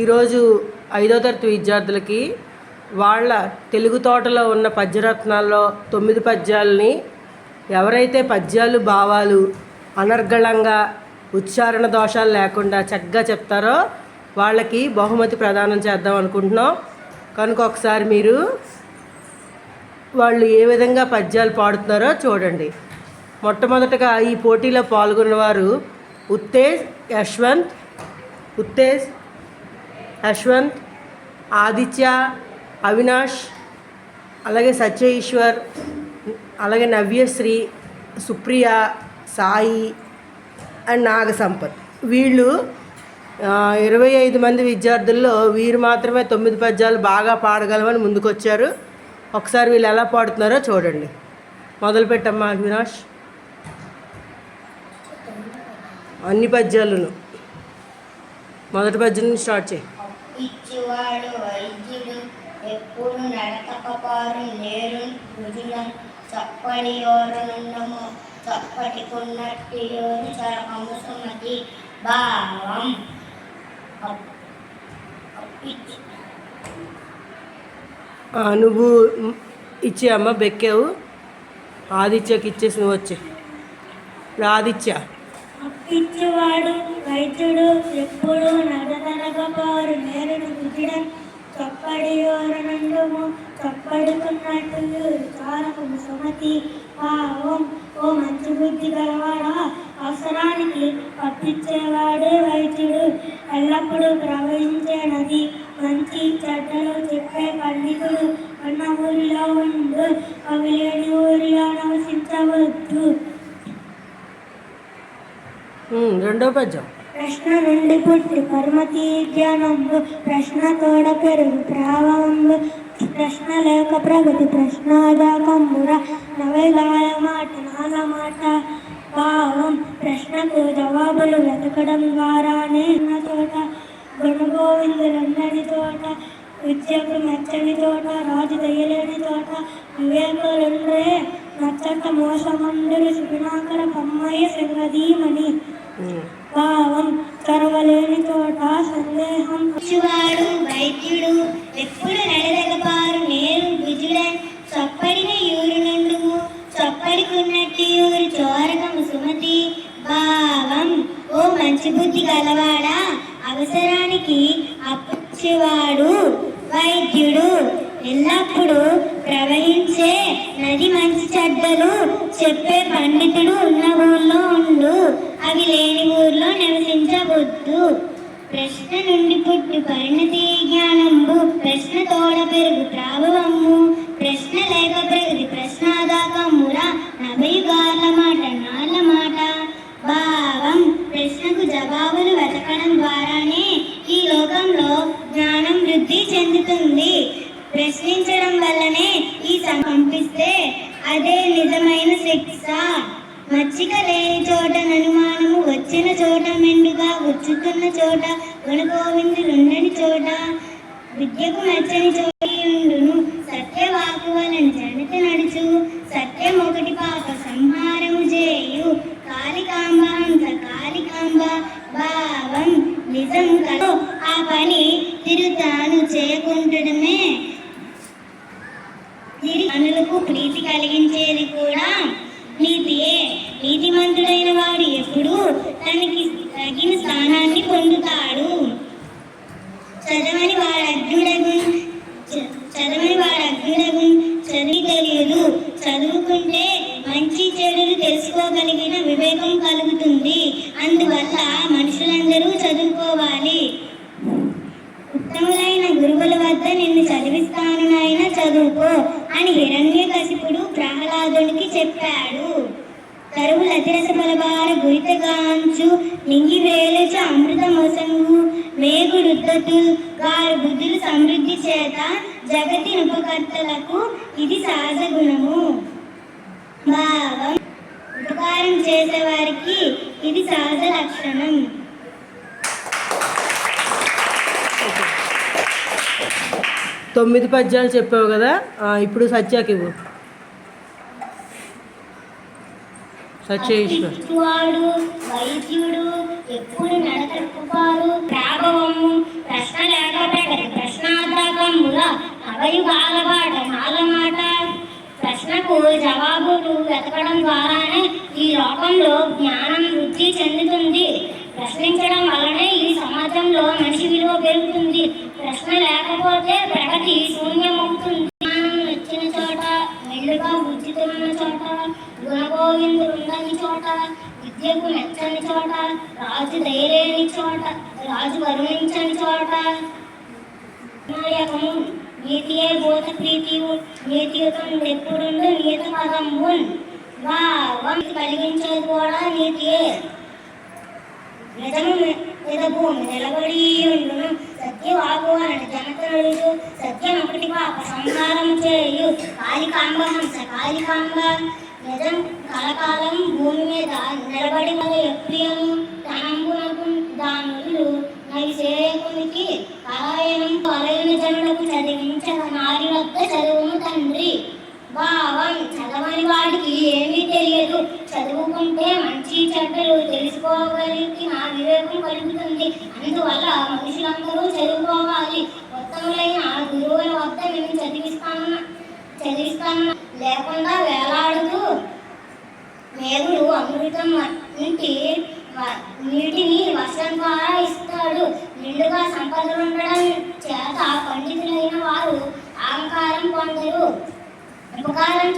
ఈరోజు ఐదో తరగతి విద్యార్థులకి వాళ్ళ తెలుగు తోటలో ఉన్న పద్యరత్నాల్లో తొమ్మిది పద్యాలని ఎవరైతే పద్యాలు భావాలు అనర్గళంగా ఉచ్చారణ దోషాలు లేకుండా చక్కగా చెప్తారో వాళ్ళకి బహుమతి ప్రదానం చేద్దాం అనుకుంటున్నాం. కనుక ఒకసారి మీరు వాళ్ళు ఏ విధంగా పద్యాలు పాడుతున్నారో చూడండి. మొట్టమొదటగా ఈ పోటీలో పాల్గొన్నవారు ఉత్తేజ్ యశ్వంత్ ఉత్తేజ్ యశ్వంత్ ఆదిత్య అవినాష్ అలాగే సత్య ఈశ్వర్ అలాగే నవ్యశ్రీ సుప్రియ సాయి అండ్ నాగ సంపత్ వీళ్ళు ఇరవై ఐదు మంది విద్యార్థుల్లో వీరు మాత్రమే తొమ్మిది పద్యాలు బాగా పాడగలమని ముందుకొచ్చారు. ఒకసారి వీళ్ళు ఎలా పాడుతున్నారో చూడండి. మొదలు పెట్టమ్మా అవినాష్. అన్ని పద్యాలను. మొదటి పద్యం నుంచి స్టార్ట్ చేయి. ఇచ్చివాడు వైద్యుడు ఎప్పుడు నడకపారు నేరు భుజులం చప్పడి ఓరనున్నము చప్పటి కొన్నట్టియోని చరకము సుమతి భావం నువ్వు ఇచ్చే అమ్మ బెక్కావు. ఆదిత్యకి ఇచ్చేసి నువ్వు వచ్చే ఆదిత్య పుట్టించేవాడు వైద్యుడు ఎప్పుడు నడదనగపారు నేరును గుదిడం చప్పడి ఓరనుండుము కప్పడుకున్నట్టు చారకము సుమతి. ఓం ఓ మంచి బుద్ధి గలవాడా? అవసరానికి పట్టించేవాడే వైద్యుడు ఎల్లప్పుడూ ప్రవహించే నది మంచి చెడ్డలు చెప్పే పండితుడు. అన్న ఊరిలో ఉండు అవి లేని ఊరిలో నివసించవద్దు. రెండో పద్యం. ప్రశ్న నుండి పుట్టి పరమతి జ్ఞానంబు ప్రశ్న తోడ పెరుగు ప్రావంబు ప్రశ్న లేక ప్రగతి ప్రశ్నాదాకంబుర నవగాయ మాట నాల మాట భావం ప్రశ్నకు జవాబులు వెతకడం ద్వారానే ఉన్న చోట గుణగోవిందులందరి తోట విద్యకు మెచ్చని తోట రాజు దయలేని తోట వివేకులుండ్రే నచ్చట మోసమందులు సుగుణాకర పమ్మయ్య సింగదీమణి భావం తరవలేని తోట సందేహం. వాడు వైద్యుడు ఎప్పుడు నడదగపారు నేను భుజుడన్ చప్పడిన యూరు నుండు చప్పడికున్నట్టు యూరు చోరకము సుమతి భావం. ఓ మంచి బుద్ధి గలవాడా అవసరానికి అప్పుచ్చేవాడు వైద్యుడు. ఎల్లప్పుడూ ప్రవహించే నది మంచి చెడ్డలు చెప్పే పండితుడు ఉన్న ఊళ్ళో ఉండు అవి లేని ఊర్లో నివసించవద్దు ప్రశ్న నుండి పుట్టు పరిణతి జ్ఞానంబు ప్రశ్న తోడ పెరుగు త్రావు గోవిందులున్నని చోట విద్యకు నచ్చని చోట చదివిస్తాను నాయన చదువుకో అని హిరణ్యకశిపుడు ప్రహ్లాదునికి చెప్పాడు. కరువు లతిరస బలబార గురితగాంచు నింగి వేలచు అమృత మొసంగు మేగుడుద్దతు గారు బుద్ధులు సమృద్ధి చేత జగతి ఉపకర్తలకు ఇది సహజ గుణము. భావం ఉపకారం చేసేవారికి ఇది సహజ లక్షణం. తొమ్మిది పద్యాలు చెప్పావు కదా ఇప్పుడు సత్యాకి ఇవ్వు. సత్య వాడు వైద్యుడు ఎప్పుడు నడతడుపుపారు ప్రాభవము ప్రశ్న నవయుగాల బాట నాల నాలమాట ప్రశ్నకు జవాబులు వెతకడం ద్వారానే ఈ లోకంలో జ్ఞానం వృద్ధి చెందుతుంది. ప్రశ్నించడం వల్లనే ఈ సమాజంలో మనిషి విలువ పెరుగుతుంది. ప్రశ్న లేకపోతే ప్రగతి శూన్యమవుతుంది. మనం వచ్చిన చోట మెల్లుగా బుద్ధితున్న చోట గుణగోవిందుడు చోట విద్యకు మెచ్చని చోట రాజు ధైర్యని చోట రాజు వరుణించని చోట. నాయకము నీతియే భూత ప్రీతియు నీతియుతం ఎప్పుడుండు నీత ఉన్ భావం కలిగించేది కూడా నీతియే. నిజము నిజభూమి నిలబడి ఉండును సత్యవాగు అని జనతనుడు సత్యం ఒకటి పాప సంహారం చేయు. కాళికాంబ హంస నిజం కలకాలం భూమి మీద నిలబడి మన ఎప్రియము తనంబునకు దానులు నైసేకునికి కళాయనం కలయన జనులకు చదివించక నారి వద్ద చదువును తండ్రి భావం చదవని వాడికి ఏమీ తెలియదు చదువుకుంటే మంచి చెడ్డలు తెలుసుకోగలిగి నా వివేకం కలుగుతుంది అందువల్ల మనుషులందరూ చదువుకోవాలి ఉత్తములైన గురువుల వద్ద నేను చదివిస్తాను చదివిస్తాను లేకుండా వేలాడుతూ మేఘుడు అమృతం ఇంటి వ- నీటిని వర్షం ద్వారా ఇస్తాడు నిండుగా సంపదలు ఉండడం చేత పండితులైన వారు అహంకారం పొందరు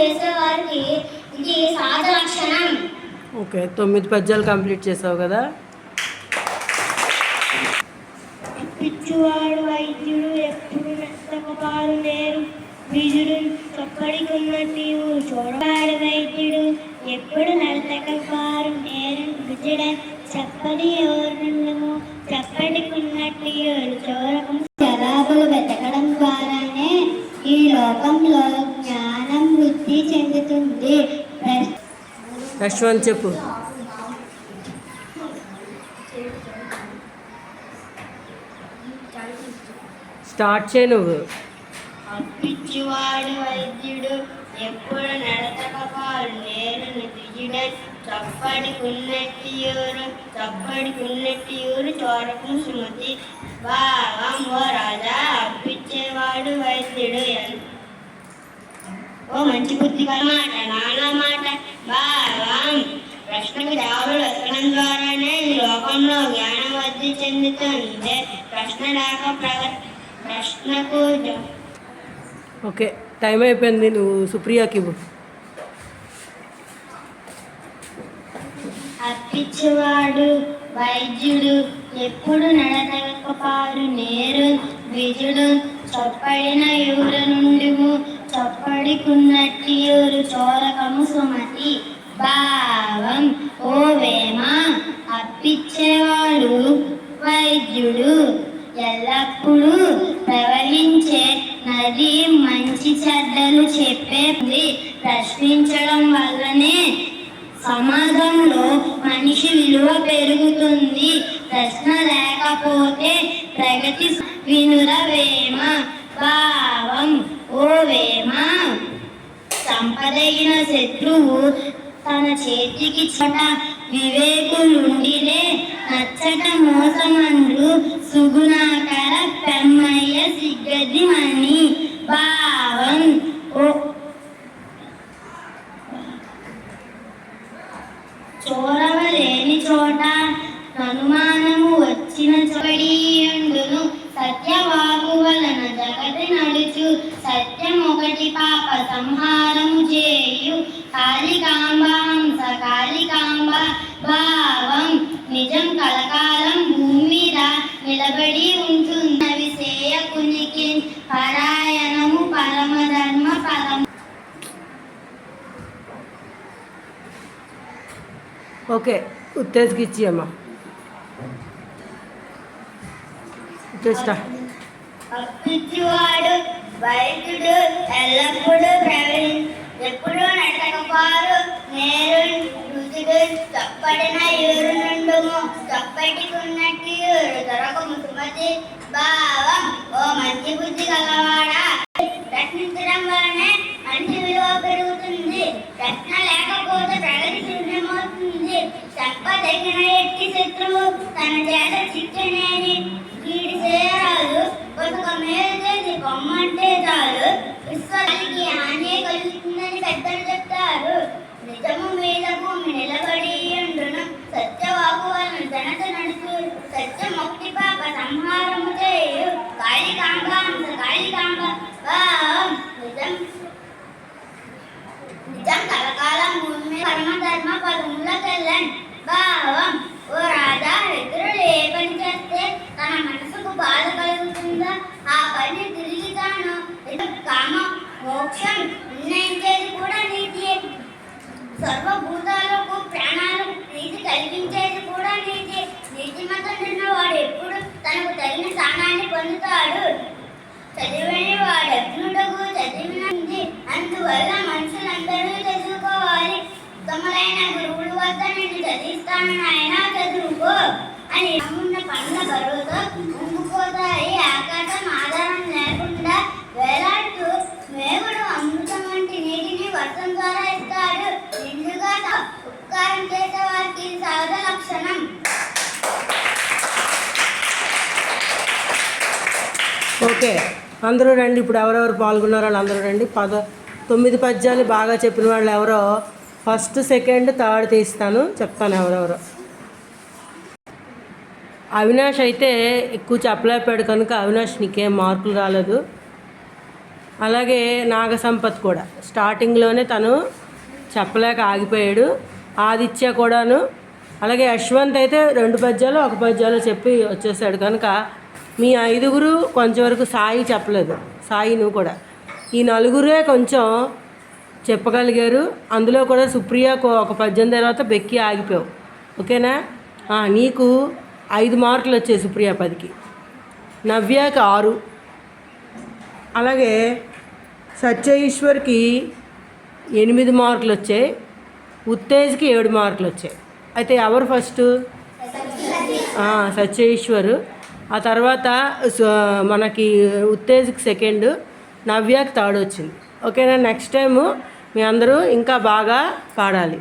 ఇది సహజ లక్షణం. ఓకే తొమ్మిది పద్యాలు కంప్లీట్ చేసావు కదా? పిచ్చువాడు వైద్యుడు ఎప్పుడు నష్టపాలు నేరు బీజుడు చొప్పడికున్నట్టు చూడవాడు వైద్యుడు. ఎప్పుడు నడతకపారు నేరు విజుడ చెప్పది ఎవరుండము చప్పటికున్నట్టు నెక్స్ట్ వన్ చెప్పు. స్టార్ట్ చేయి నువ్వు. పిచ్చివాడు వైద్యుడు ఎప్పుడు నడతకపాలు నేను దిగుడ చప్పడికున్నట్టియూరు చప్పడికున్నట్టియూరు చోరకు సుమతి. భావం ఓ రాజా అప్పిచ్చేవాడు వైద్యుడు. ఓ మంచి బుద్ధి మాట నాన్న మాట. భావం ప్రశ్నకు జవాబులు వెతకడం ద్వారానే ఈ లోకంలో జ్ఞానం వృద్ధి చెందుతుంది ప్రశ్న రాక ప్రగ ప్రశ్నకు ఓకే టైం అయిపోయింది నువ్వు సుప్రియాకి ఇవ్వు. వైద్యుడు ఎప్పుడు నడతకపోరు నేరు విజుడు చొప్పడిన యూర నుండి చొప్పడికున్నట్టి యూరు చోరకము సుమతి సంపదగిన శత్రువు తన చేతికి చోట వివేకులుండిలే. నచ్చట మోసమందు సుగుణాకర పెమ్మయ్య సిగ్గది మణి బా ఓ చూడవలేని చోట అనుమానము వచ్చిన చోడియుండును సత్యవాగు వలన జగతి నడుచు సత్యం ఒకటి పాప సంహారము చేయు కాళికాంబ హంస కాళికాంబ భావం నిజం కలకాలం భూమి మీద నిలబడి ఉంటున్న విషయకునికి పరాయణము పరమధర్మ ఓకే ఉత్తేజ్కి ఇచ్చి అమ్మా. ఉత్తేజ్ వైద్యుడు ఎల్లప్పుడూ ప్రవీ ఎప్పుడూ నడకపారు నేరు రుచుడు తప్పడిన యూరు నుండుము చప్పటికున్నట్టు యూరు దొరకము సుమతి భావం ఓ మంచి బుద్ధి గలవాడా ప్రశ్నించడం వలనే మనిషి విలువ పెరుగుతుంది ప్రశ్న లేకపోతే ప్రగతి శూన్యమవుతుంది చెప్పదగిన ఎట్టి శత్రువు తన చేత శిక్షణేని వీడి చేయరాదు బతుక మేలు చేసి కొమ్మంటే చాలు దానికి హాని కలుగుతుందని పెద్దలు చెప్తారు నిజము మీద భూమి నిలబడి ఉండును సత్యవాకు వలన జనత నడుచు సత్యముక్తి పాప సంహారము చేయు కాళికాంబ హంస కాళికాంబ వాం నిజం నిజం కలకాలం భూమి మీద పరమ భావం. ఓ రాజా ఇతరులు ఏ పని చేస్తే తన మనసుకు బాధ కలుగుతుందో? ఆ పని తిరిగి తాను. కామం మోక్షం నిర్ణయించేది కూడా నీతియే. సర్వభూతాలకు ప్రాణాలకు ప్రీతి కలిగించేది కూడా నీతి నీతిమతం వాడు ఎప్పుడు తనకు తగిన స్థానాన్ని పొందుతాడు? చదివిన వాడు అగ్నుడకు చదివినంది. అందువల్ల మనుషులందరూ చదువుకోవాలి ఉత్తములైన గురువుల వద్ద నేను చదివిస్తాను నాయన చదువుకో అని ఉన్న పండ్ల బరువుతో ఉండిపోతాయి ఆకాశం ఆధారం లేకుండా వేలాడుతూ మేగుడు అమృతం వంటి నీటిని వర్షం ద్వారా ఇస్తాడు. నిండుగా ఉపకారం చేసే వారికి సహజ లక్షణం. ఓకే. అందరూ రండి. ఇప్పుడు ఎవరెవరు పాల్గొన్నారు వాళ్ళు అందరూ రండి. పద తొమ్మిది పద్యాలు బాగా చెప్పిన వాళ్ళు ఎవరో ఫస్ట్ సెకండ్ థర్డ్ తీస్తాను చెప్తాను ఎవరెవరో. అవినాష్ అయితే ఎక్కువ చెప్పలేపాడు కనుక అవినాష్ నీకేం మార్కులు రాలేదు. అలాగే నాగసంపత్ కూడా. స్టార్టింగ్లోనే తను చెప్పలేక ఆగిపోయాడు. ఆదిత్య కూడాను. అలాగే యశ్వంత్ అయితే రెండు పద్యాలు ఒక పద్యాలు చెప్పి వచ్చేసాడు కనుక మీ ఐదుగురు కొంచెం వరకు సాయి చెప్పలేదు. సాయి నువ్వు కూడా. ఈ నలుగురే కొంచెం చెప్పగలిగారు. అందులో కూడా సుప్రియకు ఒక పద్యం తర్వాత బెక్కి ఆగిపోయావు. ఓకేనా? నీకు ఐదు మార్కులు వచ్చాయి సుప్రియ పదికి. నవ్యాకి ఆరు. అలాగే సత్య ఈశ్వర్కి ఎనిమిది మార్కులు వచ్చాయి. ఉత్తేజ్కి ఏడు మార్కులు వచ్చాయి. అయితే ఎవరు ఫస్ట్? ఆ, ఆ తర్వాత మనకి ఉత్తేజ్కి సెకండ్. నవ్యాకి థర్డ్ వచ్చింది ఓకేనా నెక్స్ట్ టైము మీ అందరూ ఇంకా బాగా పాడాలి.